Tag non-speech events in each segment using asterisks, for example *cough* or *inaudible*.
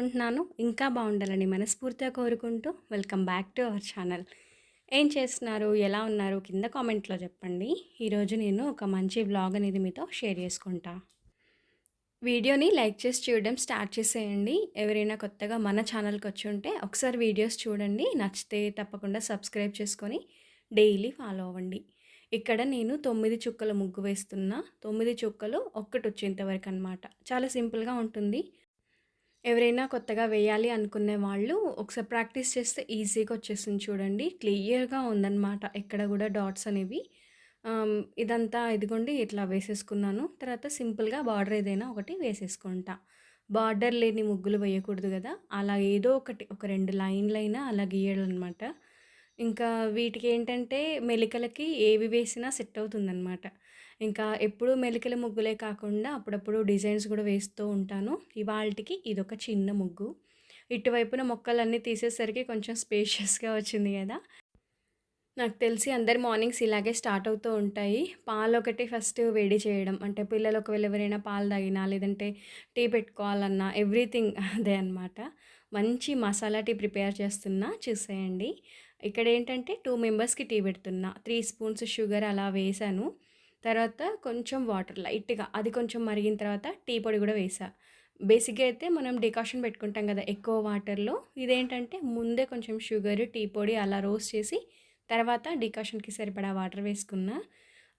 బాగున్నారనుకుంటున్నాను ఇంకా బాగుండాలని మనస్ఫూర్తిగా కోరుకుంటూ welcome back to our channel. ఏం చేస్తున్నారు? ఎలా ఉన్నారు? కింద కామెంట్లో చెప్పండి. ఈరోజు నేను ఒక మంచి వ్లాగ్ అనేది మీతో షేర్ చేసుకుంటా. వీడియోని లైక్ చేసి చూడడం స్టార్ట్ చేసేయండి. ఎవరైనా కొత్తగా మన ఛానల్కి వచ్చి ఉంటే ఒకసారి వీడియోస్ చూడండి. నచ్చితే తప్పకుండా సబ్స్క్రైబ్ చేసుకొని డైలీ ఫాలో అవ్వండి. ఇక్కడ నేను తొమ్మిది చుక్కల ముగ్గు వేస్తున్నా. తొమ్మిది చుక్కలు ఒక్కటి వచ్చేంత వరకు అనమాట చాలా సింపుల్గా ఉంటుంది. ఎవరైనా కొత్తగా వేయాలి అనుకునే వాళ్ళు ఒకసారి ప్రాక్టీస్ చేస్తే ఈజీగా వచ్చేస్తుంది చూడండి. క్లియర్గా ఉందన్నమాట ఎక్కడ కూడా డాట్స్ అనేవి. ఇదంతా ఇదిగోండి ఇట్లా వేసేసుకున్నాను. తర్వాత సింపుల్గా బార్డర్ ఏదైనా ఒకటి వేసేసుకుంటా. బార్డర్ లేని ముగ్గులు వేయకూడదు కదా. అలా ఏదో ఒకటి ఒక రెండు లైన్లైనా అలా గీయాలన్నమాట. ఇంకా వీటికి ఏంటంటే మెలికలకి ఏవి వేసినా సెట్ అవుతుందన్నమాట. ఇంకా ఎప్పుడూ మెలికల ముగ్గులే కాకుండా అప్పుడప్పుడు డిజైన్స్ కూడా వేస్తూ ఉంటాను. ఇవాళకి ఇదొక చిన్న ముగ్గు. ఇటువైపున మొక్కలన్నీ తీసేసరికి కొంచెం స్పేషియస్గా వచ్చింది కదా. నాకు తెలిసి అందరి మార్నింగ్స్ ఇలాగే స్టార్ట్ అవుతూ ఉంటాయి. పాలు ఒకటి ఫస్ట్ వేడి చేయడం. అంటే పిల్లలు ఒకవేళ ఎవరైనా పాలు తాగినా లేదంటే టీ పెట్టుకోవాలన్నా ఎవ్రీథింగ్ అదే అనమాట మంచి మసాలా టీ ప్రిపేర్ చేస్తున్నా చూసేయండి. ఇక్కడ ఏంటంటే టూ మెంబర్స్కి టీ పెడుతున్నా. త్రీ స్పూన్స్ షుగర్ అలా వేసాను తర్వాత కొంచెం వాటర్ లైట్గా అది కొంచెం మరిగిన తర్వాత టీ పొడి కూడా వేసా. బేసిక్గా అయితే మనం డికాషన్ పెట్టుకుంటాం కదా ఎక్కువ వాటర్లో. ఇదేంటంటే ముందే కొంచెం షుగర్ టీ పొడి అలా రోస్ట్ చేసి తర్వాత డికాషన్కి సరిపడా వాటర్ వేసుకున్న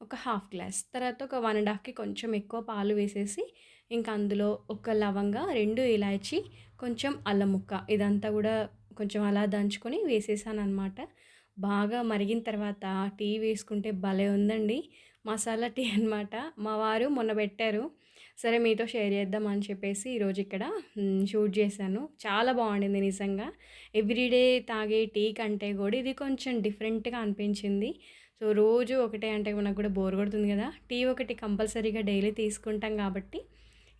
ఒక హాఫ్ గ్లాస్. తర్వాత ఒక వన్ అండ్ హాఫ్కి కొంచెం ఎక్కువ పాలు వేసేసి ఇంకా అందులో ఒక లవంగా రెండు ఇలాచి కొంచెం అల్లం ముక్క ఇదంతా కూడా కొంచెం అలా దంచుకొని వేసేసాను అనమాట బాగా మరిగిన తర్వాత టీ వేసుకుంటే భలే ఉందండి. మసాలా టీ అనమాట మా వారు మొన్న పెట్టారు. సరే మీతో షేర్ చేద్దాం అని చెప్పేసి ఈరోజు ఇక్కడ షూట్ చేశాను. చాలా బాగుండింది నిజంగా. ఎవ్రీడే తాగే టీ కంటే కూడా ఇది కొంచెం డిఫరెంట్గా అనిపించింది. సో రోజు ఒకటే అంటే మనకు కూడా బోర్ కొడుతుంది కదా. టీ ఒకటి కంపల్సరీగా డైలీ తీసుకుంటాం కాబట్టి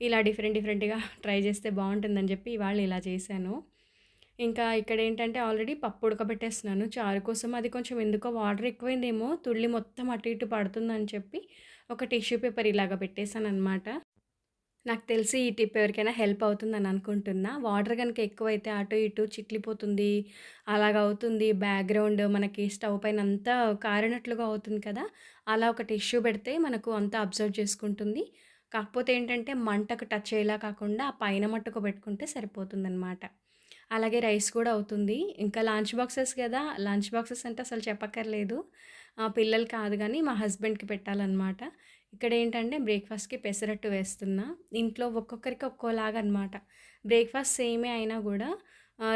ఇలా డిఫరెంట్ డిఫరెంట్గా ట్రై చేస్తే బాగుంటుందని చెప్పి ఇవాళ ఇలా చేశాను. ఇంకా ఇక్కడ ఏంటంటే ఆల్రెడీ పప్పు ఉడకబెట్టేస్తున్నాను. చారు కోసం అది కొంచెం ఎందుకో వాటర్ ఎక్కువైందేమో తుళ్ళి మొత్తం అటు ఇటు పడుతుందని చెప్పి ఒక టిష్యూ పేపర్ ఇలాగ పెట్టేశాను అనమాట నాకు తెలిసి ఈ టిప్ ఎవరికైనా హెల్ప్ అవుతుందని అనుకుంటున్నా. వాటర్ కనుక ఎక్కువైతే అటు ఇటు చిట్లిపోతుంది అలాగ అవుతుంది. బ్యాక్గ్రౌండ్ మనకి స్టవ్ పైన అంతా కారినట్లుగా అవుతుంది కదా అలా ఒక టిష్యూ పెడితే మనకు అంతా అబ్జర్వ్ చేసుకుంటుంది. కాకపోతే ఏంటంటే మంటకు టచ్ అయ్యేలా కాకుండా ఆ పైన మట్టుకు పెట్టుకుంటే సరిపోతుందన్నమాట. అలాగే రైస్ కూడా అవుతుంది. ఇంకా లంచ్ బాక్సెస్ కదా లంచ్ బాక్సెస్ అంటే అసలు చెప్పక్కర్లేదు. ఆ, పిల్లలు కాదు కానీ మా హస్బెండ్కి పెట్టాలన్నమాట. ఇక్కడ ఏంటంటే బ్రేక్ఫాస్ట్కి పెసరట్టు వేస్తున్నా. ఇంట్లో ఒక్కొక్కరికి ఒక్కోలాగా అనమాట బ్రేక్ఫాస్ట్ సేమే అయినా కూడా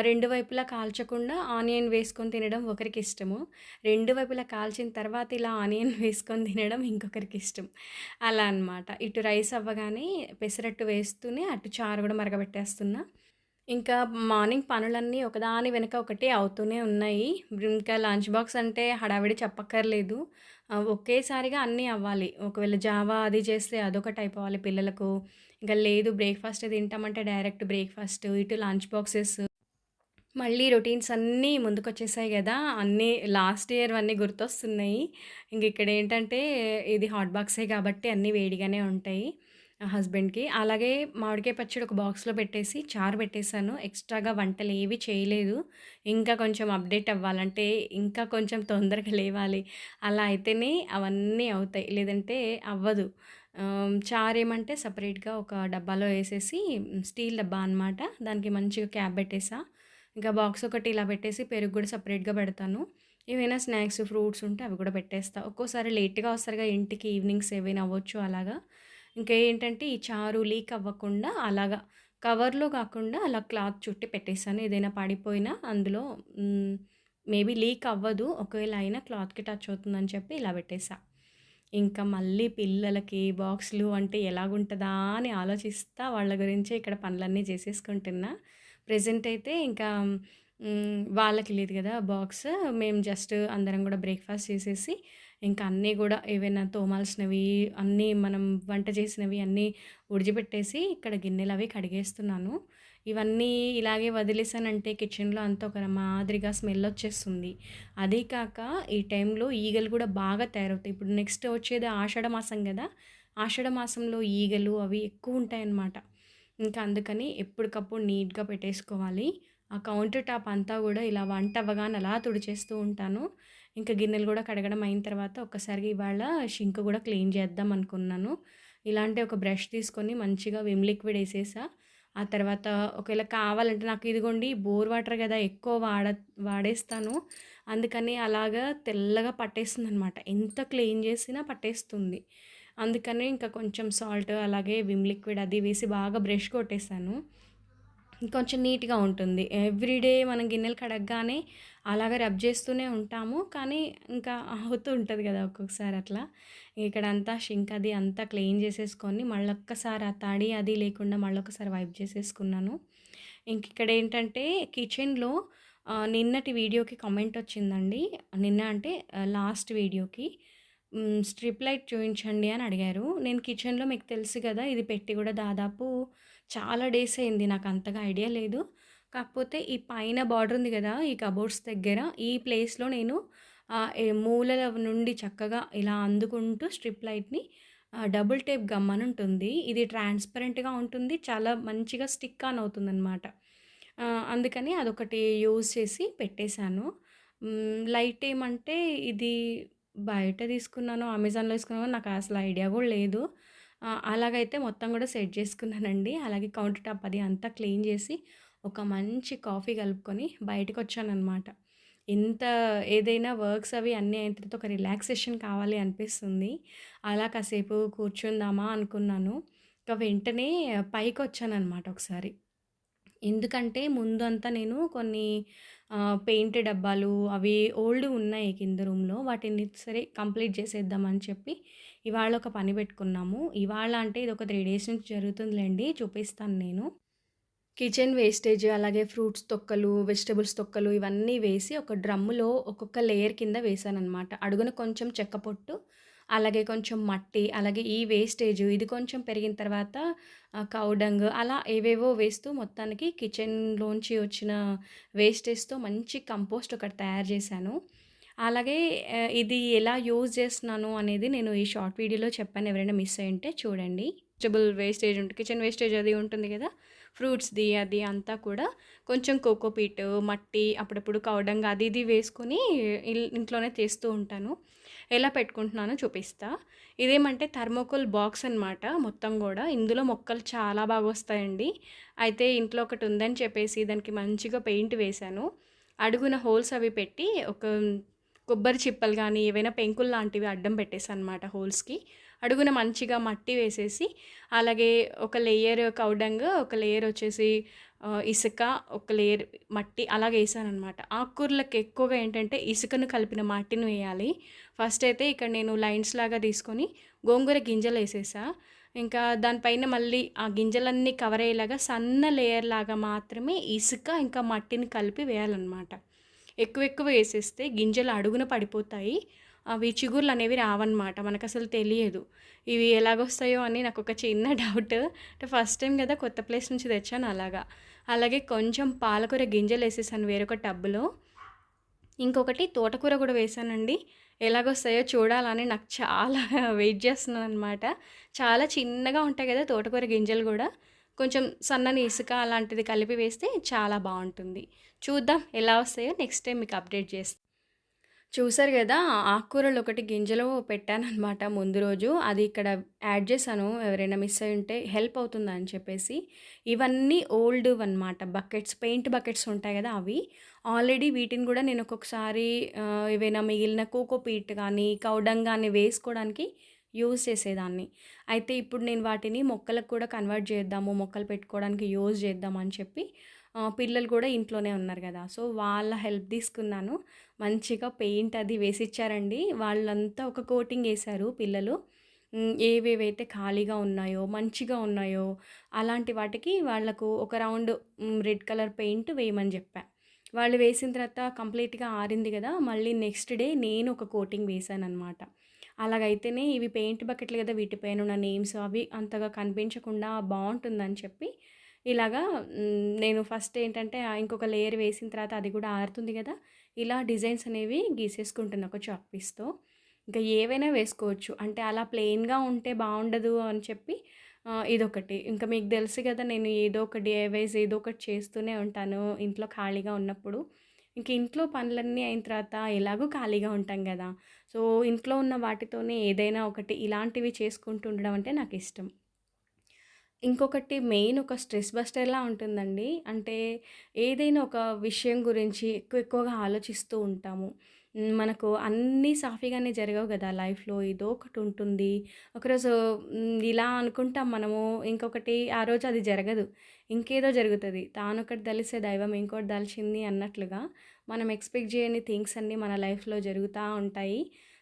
రెండు వైపులా కాల్చకుండా ఆనియన్ వేసుకొని తినడం ఒకరికి ఇష్టము. రెండు వైపులా కాల్చిన తర్వాత ఇలా ఆనియన్ *laughs* వేసుకొని తినడం ఇంకొకరికి ఇష్టం. అలా అన్నమాట. ఇటు రైస్ అవ్వగానే పెసరట్టు వేస్తూనే అటు చారు కూడా మరగబెట్టేస్తున్నా. ఇంకా మార్నింగ్ పనులన్నీ ఒకదాని వెనుక ఒకటి అవుతూనే ఉన్నాయి. ఇంకా లంచ్ బాక్స్ అంటే హడావిడి చెప్పక్కర్లేదు. ఒకేసారిగా అన్నీ అవ్వాలి. ఒకవేళ జావా అది చేస్తే అదొకటి అయిపోవాలి పిల్లలకు. ఇంకా లేదు బ్రేక్ఫాస్ట్ తింటామంటే డైరెక్ట్ బ్రేక్ఫాస్ట్ ఇటు లంచ్ బాక్సెస్. మళ్ళీ రొటీన్స్ అన్నీ ముందుకొచ్చేసాయి కదా. అన్నీ లాస్ట్ ఇయర్ అన్నీ గుర్తొస్తున్నాయి. ఇంక ఇక్కడ ఏంటంటే ఇది హాట్ బాక్సే కాబట్టి అన్నీ వేడిగానే ఉంటాయి. నా హస్బెండ్కి. అలాగే మామిడికాయ పచ్చడి ఒక బాక్స్లో పెట్టేసి చారు పెట్టేశాను. ఎక్స్ట్రాగా వంటలు ఏవి చేయలేదు. ఇంకా కొంచెం అప్డేట్ అవ్వాలంటే ఇంకా కొంచెం తొందరగా లేవాలి. అలా అయితేనే అవన్నీ అవుతాయి. లేదంటే అవ్వదు. చారు ఏమంటే సపరేట్గా ఒక డబ్బాలో వేసేసి స్టీల్ డబ్బా అనమాట దానికి మంచిగా క్యాప్ పెట్టేసా. ఇంకా బాక్స్ ఒకటి ఇలా పెట్టేసి పెరుగు కూడా సపరేట్గా పెడతాను. ఏవైనా స్నాక్స్ ఫ్రూట్స్ ఉంటే అవి కూడా పెట్టేస్తా. ఒక్కోసారి లేట్గా వస్తారుగా ఇంటికి ఈవినింగ్స్ ఏవైనా అవ్వచ్చు అలాగా. ఇంకా ఏంటంటే ఈ చారు లీక్ అవ్వకుండా అలాగా కవర్లో కాకుండా అలా క్లాత్ చుట్టి పెట్టేశాను ఏదైనా పడిపోయినా అందులో మేబీ లీక్ అవ్వదు. ఒకవేళ అయినా క్లాత్కి టచ్ అవుతుందని చెప్పి ఇలా పెట్టేసా. ఇంకా మళ్ళీ పిల్లలకి బాక్స్లు అంటే ఎలాగుంటుందా అని ఆలోచిస్తా వాళ్ళ గురించి ఇక్కడ పనులన్నీ చేసేసుకుంటున్నా ప్రజెంట్ అయితే ఇంకా వాళ్ళకి లేదు కదా బాక్స్. మేము జస్ట్ అందరం కూడా బ్రేక్‌ఫాస్ట్ చేసేసి, ఇంకా అన్నీ కూడా ఏవైనా తోమాల్సినవి, అన్నీ మనం వంట చేసినవి అన్నీ ఉడిచిపెట్టేసి, ఇక్కడ గిన్నెలు అవి కడిగేస్తున్నాను. ఇవన్నీ ఇలాగే వదిలేసానంటే కిచెన్‌లో అంత ఒక మాదిరిగా స్మెల్ వచ్చేస్తుంది అదే కాక ఈ టైంలో ఈగలు కూడా బాగా తయారవుతాయి. ఇప్పుడు నెక్స్ట్ వచ్చేది ఆషాఢ మాసం కదా ఆషాఢ మాసంలో ఈగలు అవి ఎక్కువ ఉంటాయన్నమాట ఇంకా అందుకని ఎప్పటికప్పుడు నీట్‌గా పెట్టేసుకోవాలి. ఆ కౌంటర్ టాప్ అంతా కూడా ఇలా వంట అవ్వగానే అలా తుడిచేస్తూ ఉంటాను. ఇంకా గిన్నెలు కూడా కడగడం అయిన తర్వాత ఒక్కసారి ఇవాళ షింక్ కూడా క్లీన్ చేద్దాం అనుకున్నాను. ఇలాంటి ఒక బ్రష్ తీసుకొని మంచిగా విమ్ లిక్విడ్ వేసేసా ఆ తర్వాత ఒకవేళ కావాలంటే నాకు ఇదిగోండి బోర్ వాటర్ కదా ఎక్కువ వాడ వాడేస్తాను. అందుకని అలాగా తెల్లగా పట్టేస్తుంది అనమాట ఎంత క్లీన్ చేసినా పట్టేస్తుంది. అందుకని ఇంకా కొంచెం సాల్ట్ అలాగే విమ్ లిక్విడ్ అది వేసి బాగా బ్రష్ కొట్టేసాను. కొంచెం నీట్‌గా ఉంటుంది. ఎవ్రీడే మనం గిన్నెలు కడగగానే అలాగా రబ్ చేస్తూనే ఉంటాము. కానీ ఇంకా అవుతూ ఉంటుంది కదా ఒక్కొక్కసారి అట్లా. ఇక్కడ అంతా షింక్ అది అంతా క్లీన్ చేసేసుకొని మళ్ళొక్కసారి ఆ తడి అది లేకుండా మళ్ళొకసారి వైప్ చేసేసుకున్నాను. ఇంక ఇక్కడ ఏంటంటే కిచెన్‌లో నిన్నటి వీడియోకి కామెంట్ వచ్చిందండి. నిన్న అంటే లాస్ట్ వీడియోకి స్ట్రిప్ లైట్ చూపించండి అని అడిగారు. నేను కిచెన్‌లో మీకు తెలుసు కదా ఇది పెట్టి కూడా దాదాపు చాలా డేస్ అయింది. నాకు అంతగా ఐడియా లేదు. కాకపోతే ఈ పైన బార్డర్ ఉంది కదా ఈ కబోర్డ్స్ దగ్గర ఈ ప్లేస్‌లో నేను మూలల నుండి చక్కగా ఇలా అందుకుంటూ స్ట్రిప్ లైట్‌ని డబుల్ టేప్ గమ్ అని ఉంటుంది. ఇది ట్రాన్స్‌పరెంట్‌గా ఉంటుంది. చాలా మంచిగా స్టిక్ ఆన్ అవుతుందనమాట. అనమాట అందుకని అదొకటి యూజ్ చేసి పెట్టేశాను. లైట్ ఏమంటే ఇది బయట తీసుకున్నాను అమెజాన్‌లో తీసుకున్నానో నాకు అసలు ఐడియా కూడా లేదు. అలాగైతే మొత్తం కూడా సెట్ చేసుకున్నానండి. అలాగే కౌంటర్ టాప్ అది అంతా క్లీన్ చేసి, ఒక మంచి కాఫీ కలుపుకొని బయటకొచ్చాననమాట. ఇంత ఏదైనా వర్క్స్ అవి అన్నీ అయిన తర్వాత ఒక రిలాక్సేషన్ కావాలి అనిపిస్తుంది. అలా కాసేపు కూర్చుందామా అనుకున్నాను. ఇంకా వెంటనే పైకి వచ్చానమాట ఒకసారి. ఎందుకంటే ముందంతా నేను కొన్ని పెయింట్ డబ్బాలు అవి ఓల్డ్ ఉన్నాయి కింద రూమ్‌లో. వాటిని సరే కంప్లీట్ చేసేద్దామని చెప్పి ఇవాళ ఒక పని పెట్టుకున్నాము. ఇవాళ అంటే ఇది ఒక త్రీ డేస్ నుంచి జరుగుతుందిలేండి చూపిస్తాను నేను. కిచెన్ వేస్టేజ్ అలాగే ఫ్రూట్స్ తొక్కలు, వెజిటబుల్స్ తొక్కలు ఇవన్నీ వేసి ఒక డ్రమ్ములో ఒక్కొక్క లేయర్ కింద వేశాననమాట. అడుగున కొంచెం చెక్క పొట్టు, అలాగే కొంచెం మట్టి, అలాగే ఈ వేస్టేజ్ ఇది కొంచెం పెరిగిన తర్వాత కౌడంగ్ కౌ డంగ్ అలా ఏవేవో వేస్తూ మొత్తానికి కిచెన్‌లోంచి వచ్చిన వేస్టేజ్‌తో మంచి కంపోస్ట్ ఒకటి తయారు చేశాను. అలాగే ఇది ఎలా యూజ్ చేస్తున్నాను అనేది నేను ఈ షార్ట్ వీడియోలో చెప్పాను. ఎవరైనా మిస్ అయ్యుంటే చూడండి. వెజిటబుల్ వేస్టేజ్ ఉంటుంది. కిచెన్ వేస్టేజ్ అది ఉంటుంది కదా ఫ్రూట్స్‌ది అది అంతా కూడా కొంచెం కోకోపీట్, మట్టి అప్పుడప్పుడు కౌడంగా అది ఇది వేసుకొని ఇల్ ఇంట్లోనే చేస్తూ ఉంటాను. ఎలా పెట్టుకుంటున్నానో చూపిస్తా. ఇదేమంటే థర్మోకోల్ బాక్స్ అనమాట మొత్తం కూడా ఇందులో మొక్కలు చాలా బాగా వస్తాయండి అయితే ఇంట్లో ఒకటి ఉందని చెప్పేసి దానికి మంచిగా పెయింట్ వేశాను. అడుగున హోల్స్ అవి పెట్టి ఒక కొబ్బరి చిప్పలు కానీ ఏవైనా పెంకులు లాంటివి అడ్డం పెట్టేసాననమాట హోల్స్‌కి. అడుగున మంచిగా మట్టి వేసేసి, అలాగే ఒక లేయర్ కౌడంగ్ ఒక లేయర్ వచ్చేసి ఇసుక, ఒక లేయర్ మట్టి అలాగే వేసానమాట ఆకుకూరలకు ఎక్కువగా ఏంటంటే ఇసుకను కలిపిన మట్టిని వేయాలి. ఫస్ట్ అయితే ఇక్కడ నేను లైన్స్ లాగా తీసుకొని గోంగూర గింజలు వేసేసా ఇంకా దానిపైన మళ్ళీ ఆ గింజలన్నీ కవర్ అయ్యేలాగా సన్న లేయర్ లాగా మాత్రమే ఇసుక, ఇంకా మట్టిని కలిపి వేయాలన్నమాట ఎక్కువ ఎక్కువ వేసేస్తే గింజలు అడుగున పడిపోతాయి. అవి చిగుర్లు అనేవి రావన్నమాట. అసలు తెలియదు. ఇవి ఎలాగొస్తాయో అని నాకు ఒక చిన్న *laughs* డౌట్. అంటే ఫస్ట్ టైం కదా కొత్త ప్లేస్ నుంచి తెచ్చాను అలాగా. అలాగే కొంచెం పాలకూర గింజలు వేసేసాను వేరొక టబ్బులో ఇంకొకటి తోటకూర కూడా వేశానండి. ఎలాగొస్తాయో చూడాలని నాకు చాలా *laughs* వెయిట్ చేస్తున్నాను అనమాట చాలా చిన్నగా ఉంటాయి కదా తోటకూర గింజలు కూడా కొంచెం సన్నని ఇసుక అలాంటిది కలిపి వేస్తే చాలా బాగుంటుంది చూద్దాం ఎలా వస్తాయో నెక్స్ట్ టైం మీకు అప్డేట్ చేస్తాను చూసారు కదా ఆకుకూరలు ఒకటి గింజలు పెట్టాననమాట ముందు రోజు. అది ఇక్కడ యాడ్ చేశాను. ఎవరైనా మిస్ అయ్యుంటే హెల్ప్ అవుతుందని చెప్పేసి. ఇవన్నీ ఓల్డ్ అనమాట బకెట్స్ పెయింట్ బకెట్స్ ఉంటాయి కదా అవి. ఆల్రెడీ వీటిని కూడా నేను ఒక్కొక్కసారి ఏవైనా మిగిలిన కోకోపీట్ కానీ కౌ కానీ వేసుకోవడానికి యూజ్ చేసేదాన్ని. అయితే ఇప్పుడు నేను వాటిని మొక్కలకు కూడా కన్వర్ట్ చేద్దాము, మొక్కలు పెట్టుకోవడానికి యూజ్ చేద్దాం అని చెప్పి పిల్లలు కూడా ఇంట్లోనే ఉన్నారు కదా సో, వాళ్ళ హెల్ప్ తీసుకున్నాను. మంచిగా పెయింట్ అది వేసిచ్చారండి. వాళ్ళంతా ఒక కోటింగ్ వేశారు పిల్లలు. ఏవేవైతే ఖాళీగా ఉన్నాయో, మంచిగా ఉన్నాయో అలాంటి వాటికి వాళ్ళకు ఒక రౌండ్ రెడ్ కలర్ పెయింట్ వేయమని చెప్పాను వాళ్ళు వేసిన తర్వాత కంప్లీట్‌గా ఆరింది కదా మళ్ళీ నెక్స్ట్ డే నేను ఒక కోటింగ్ వేశాననమాట. అలాగైతేనే ఇవి పెయింట్ బకెట్లు కదా వీటిపైన ఉన్న నేమ్స్ అవి అంతగా కనిపించకుండా బాగుంటుందని చెప్పి ఇలాగా నేను ఫస్ట్ ఏంటంటే ఇంకొక లేయర్ వేసిన తర్వాత అది కూడా ఆరుతుంది కదా ఇలా డిజైన్స్ అనేవి గీసేసుకుంటున్నా ఒక చాక్ పీస్‌తో. ఇంకా ఏవైనా వేసుకోవచ్చు. అంటే అలా ప్లెయిన్‌గా ఉంటే బాగుండదు అని చెప్పి ఇదొకటి. ఇంకా మీకు తెలుసు కదా నేను ఏదో ఒక డీఐవైస్ ఏదో ఒకటి చేస్తూనే ఉంటాను ఇంట్లో ఖాళీగా ఉన్నప్పుడు. ఇంక ఇంట్లో పనులన్నీ అయిన తర్వాత ఎలాగో ఖాళీగా ఉంటాం కదా సో, ఇంట్లో ఉన్న వాటితోనే ఏదైనా ఒకటి ఇలాంటివి చేసుకుంటూ ఉండడం అంటే నాకు ఇష్టం ఇంకొకటి మెయిన్ ఒక స్ట్రెస్ బస్టర్‌లా ఉంటుందండి. అంటే ఏదైనా ఒక విషయం గురించి ఎక్కువ ఎక్కువగా ఆలోచిస్తూ ఉంటాము. మనకు అన్నీ సాఫీగానే జరగవు కదా లైఫ్‌లో ఏదో ఒకటి ఉంటుంది. ఒకరోజు ఇలా అనుకుంటాం మనము. ఇంకొకటి ఆ రోజు అది జరగదు. ఇంకేదో జరుగుతది. తానొకటి దలిసే దైవం ఇంకోటి దలిచింది అన్నట్లుగా మనం ఎక్స్‌పెక్ట్ చేయని థింగ్స్ అన్నీ మన లైఫ్‌లో జరుగుతూ ఉంటాయి.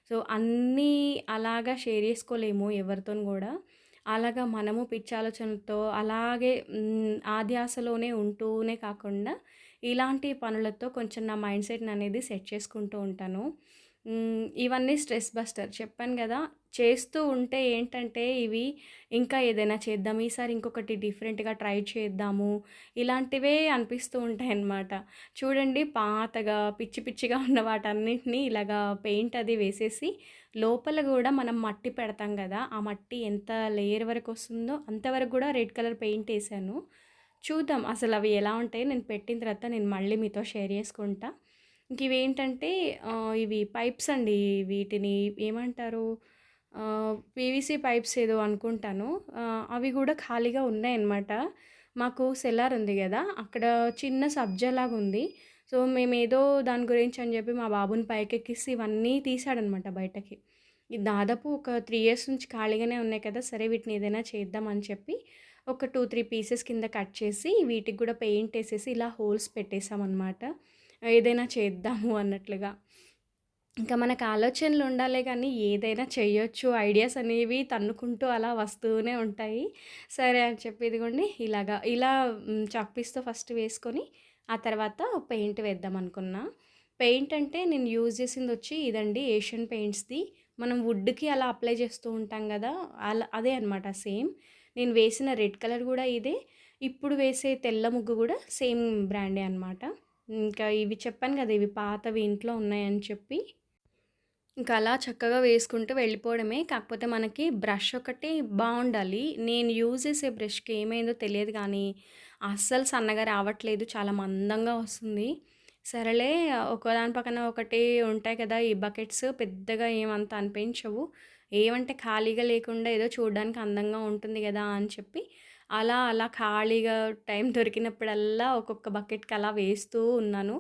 సో, అన్నీ అలాగా షేర్ చేసుకోలేము ఎవరితో కూడా అలాగా మనము పిచ్చాలోచనలతో అలాగే హ్మ్, ఆ ధ్యాసలోనే ఉంటూనే కాకుండా, ఇలాంటి పనులతో కొంచెం నా మైండ్ సెట్ని అనేది సెట్ చేసుకుంటూ ఉంటాను. ఇవన్నీ స్ట్రెస్ బస్టర్. చెప్పాను కదా చేస్తూ ఉంటే ఏంటంటే ఇవి ఇంకా ఏదైనా చేద్దాం, ఈసారి ఇంకొకటి డిఫరెంట్‌గా ట్రై చేద్దాము, ఇలాంటివే అనిపిస్తూ ఉంటాయి అన్నమాట చూడండి పాతగా పిచ్చి పిచ్చిగా ఉన్న వాటన్నిటిని ఇలాగా పెయింట్ అది వేసేసి లోపల కూడా మనం మట్టి పెడతాం కదా ఆ మట్టి ఎంత లేయర్ వరకు వస్తుందో అంతవరకు కూడా రెడ్ కలర్ పెయింట్ వేసాను. చూద్దాం అసలు అవి ఎలా ఉంటాయి నేను పెట్టిన తర్వాత నేను మళ్ళీ మీతో షేర్ చేసుకుంటా. ఇంక ఇవేంటంటే ఇవి పైప్స్ అండి. వీటిని ఏమంటారు? పీవీసీ పైప్స్ ఏదో అనుకుంటాను. అవి కూడా ఖాళీగా ఉన్నాయన్నమాట. మాకు సెల్లార్ ఉంది కదా అక్కడ చిన్న సబ్జాలాగుంది. సో, మేమేదో దాని గురించి అని చెప్పి మా బాబుని పైకెక్కిసి ఇవన్నీ తీసాడనమాట బయటకి. ఇది దాదాపు ఒక త్రీ ఇయర్స్ నుంచి ఖాళీగానే ఉన్నాయి కదా! సరే వీటిని ఏదైనా చేద్దాం అని చెప్పి ఒక 2, 3 పీసెస్ కింద కట్ చేసి వీటికి కూడా పెయింట్ వేసేసి ఇలా హోల్స్ పెట్టేసామన్నమాట ఏదైనా చేద్దాము అన్నట్లుగా. ఇంకా మనకు ఆలోచనలు ఉండాలే కానీ ఏదైనా చేయొచ్చు. ఐడియాస్ అనేవి తన్నుకుంటూ అలా వస్తూనే ఉంటాయి. సరే అని చెప్పి ఇదిగోండి ఇలాగా ఇలా చాక్పీస్తో చాక్ పీస్‌తో ఫస్ట్ వేసుకొని ఆ తర్వాత పెయింట్ వేద్దాం అనుకున్నా పెయింట్ అంటే నేను యూజ్ చేసిందొచ్చి ఇదండి ఏషియన్ పెయింట్స్‌ది. మనం వుడ్‌కి అలా అప్లై చేస్తూ ఉంటాం కదా అలా అదే అనమాట సేమ్. నేను వేసిన రెడ్ కలర్ కూడా ఇదే. ఇప్పుడు వేసే తెల్ల ముగ్గు కూడా సేమ్ బ్రాండే అనమాట. ఇంకా ఇవి చెప్పాను కదా ఇవి పాతవి ఇంట్లో ఉన్నాయని చెప్పి. ఇంకా అలా చక్కగా వేసుకుంటూ వెళ్ళిపోవడమే. కాకపోతే మనకి బ్రష్ ఒకటి బాగుండాలి నేను యూజ్ చేసే బ్రష్‌కి ఏమైందో తెలియదు కానీ అస్సలు సన్నగా రావట్లేదు. చాలా మందంగా వస్తుంది. సరేలే ఒకదాని పక్కన ఒకటి ఉంటాయి కదా! ఈ బకెట్స్ పెద్దగా ఏమంత అనిపించవు. ఏమంటే ఖాళీగా లేకుండా ఏదో చూడడానికి అందంగా ఉంటుంది కదా అని చెప్పి అలా అలా ఖాళీగా టైం దొరికినప్పుడల్లా ఒక్కొక్క బకెట్‌కి అలా వేస్తూ ఉన్నాను.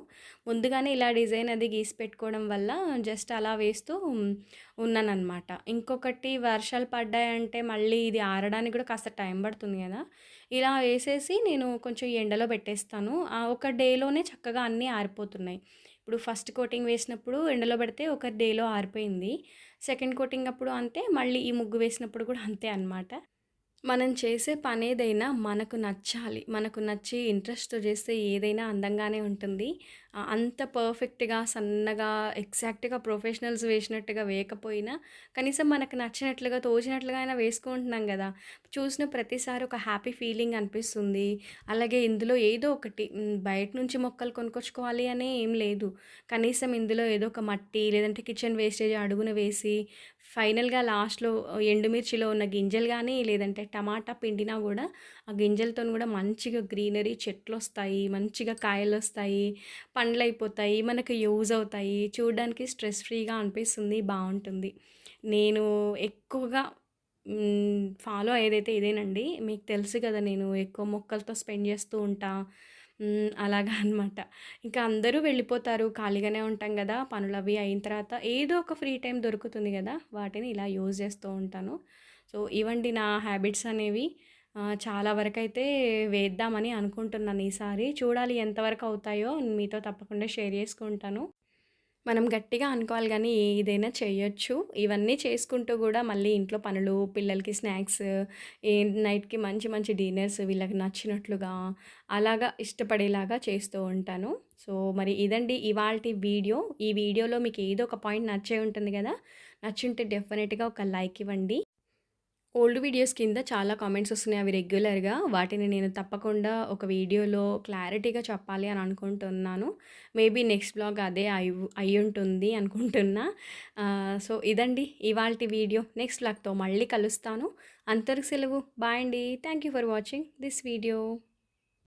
ముందుగానే ఇలా డిజైన్ అది గీసి పెట్టుకోవడం వల్ల జస్ట్ అలా వేస్తూ ఉన్నాననమాట. ఇంకొకటి వర్షాలు పడ్డాయంటే మళ్ళీ ఇది ఆరడానికి కూడా కాస్త టైం పడుతుంది కదా ఇలా వేసేసి నేను కొంచెం ఎండలో పెట్టేస్తాను. ఒక డేలోనే చక్కగా అన్నీ ఆరిపోతున్నాయి. ఇప్పుడు ఫస్ట్ కోటింగ్ వేసినప్పుడు ఎండలో పెడితే ఒక డేలో ఆరిపోయింది. సెకండ్ కోటింగ్ అప్పుడు అంతే. మళ్ళీ ఈ ముగ్గు వేసినప్పుడు కూడా అంతే అనమాట. మనం చేసే పని ఏదైనా మనకు నచ్చాలి. మనకు నచ్చి ఇంట్రెస్ట్‌తో చేస్తే ఏదైనా అందంగానే ఉంటుంది. అంత పర్ఫెక్ట్‌గా, సన్నగా, ఎగ్జాక్ట్‌గా ప్రొఫెషనల్స్ వేసినట్టుగా వేయకపోయినా, కనీసం మనకు నచ్చినట్లుగా, తోచినట్లుగా అయినా వేసుకుంటున్నాం కదా చూసిన ప్రతిసారి ఒక హ్యాపీ ఫీలింగ్ అనిపిస్తుంది. అలాగే ఇందులో ఏదో ఒకటి బయట నుంచి మొక్కలు కొనుక్కొచ్చుకోవాలి అనే ఏం లేదు. కనీసం ఇందులో ఏదో ఒక మట్టి, లేదంటే కిచెన్ వేస్టేజ్ అడుగున వేసి, ఫైనల్‌గా లాస్ట్‌లో ఎండుమిర్చిలో ఉన్న గింజలు కానీ లేదంటే టమాటా పిండినా కూడా ఆ గింజలతో కూడా మంచిగా గ్రీనరీ చెట్లు వస్తాయి మంచిగా కాయలు వస్తాయి పండ్లయిపోతాయి. మనకు యూజ్ అవుతాయి. చూడడానికి స్ట్రెస్ ఫ్రీగా అనిపిస్తుంది. బాగుంటుంది నేను ఎక్కువగా ఫాలో అయ్యేదైతే ఇదేనండి. మీకు తెలుసు కదా నేను ఎక్కువ మొక్కలతో స్పెండ్ చేస్తూ ఉంటా. అలాగా అనమాట. ఇంకా అందరూ వెళ్ళిపోతారు. ఖాళీగానే ఉంటాం గదా! పనులవి అయిన తర్వాత ఏదో ఒక ఫ్రీ టైం దొరుకుతుంది కదా వాటిని ఇలా యూజ్ చేస్తూ ఉంటాను. సో, ఇవండి నా హ్యాబిట్స్ అనేవి. చాలా వరకు అయితే వేద్దామని అనుకుంటున్నాను ఈసారి. చూడాలి ఎంతవరకు అవుతాయో మీతో తప్పకుండా షేర్ చేసుకుంటాను. మనం గట్టిగా అనుకోవాలి కానీ ఏదైనా చేయొచ్చు. ఇవన్నీ చేసుకుంటూ కూడా మళ్ళీ ఇంట్లో పనులు, పిల్లలకి స్నాక్స్, ఏ నైట్‌కి మంచి మంచి డిన్నర్స్ వీళ్ళకి నచ్చినట్లుగా అలాగా ఇష్టపడేలాగా చేస్తూ ఉంటాను. సో, మరి ఇదండి ఇవాళ వీడియో. ఈ వీడియోలో మీకు ఏదో ఒక పాయింట్ నచ్చే ఉంటుంది కదా నచ్చుంటే డెఫినెట్‌గా ఒక లైక్ ఇవ్వండి. ఓల్డ్ వీడియోస్ కింద చాలా కామెంట్స్ వస్తున్నాయి. అవి రెగ్యులర్‌గా. వాటిని నేను తప్పకుండా ఒక వీడియోలో క్లారిటీగా చెప్పాలి అని అనుకుంటున్నాను. మేబీ నెక్స్ట్ బ్లాగ్ అదే అయ్యు ఉంటుంది అనుకుంటున్నా. సో, ఇదండి ఇవాళ వీడియో. నెక్స్ట్ బ్లాగ్తో మళ్ళీ కలుస్తాను. అంతవరకు సెలవు. బాయ్ అండి. Thank you for watching this video.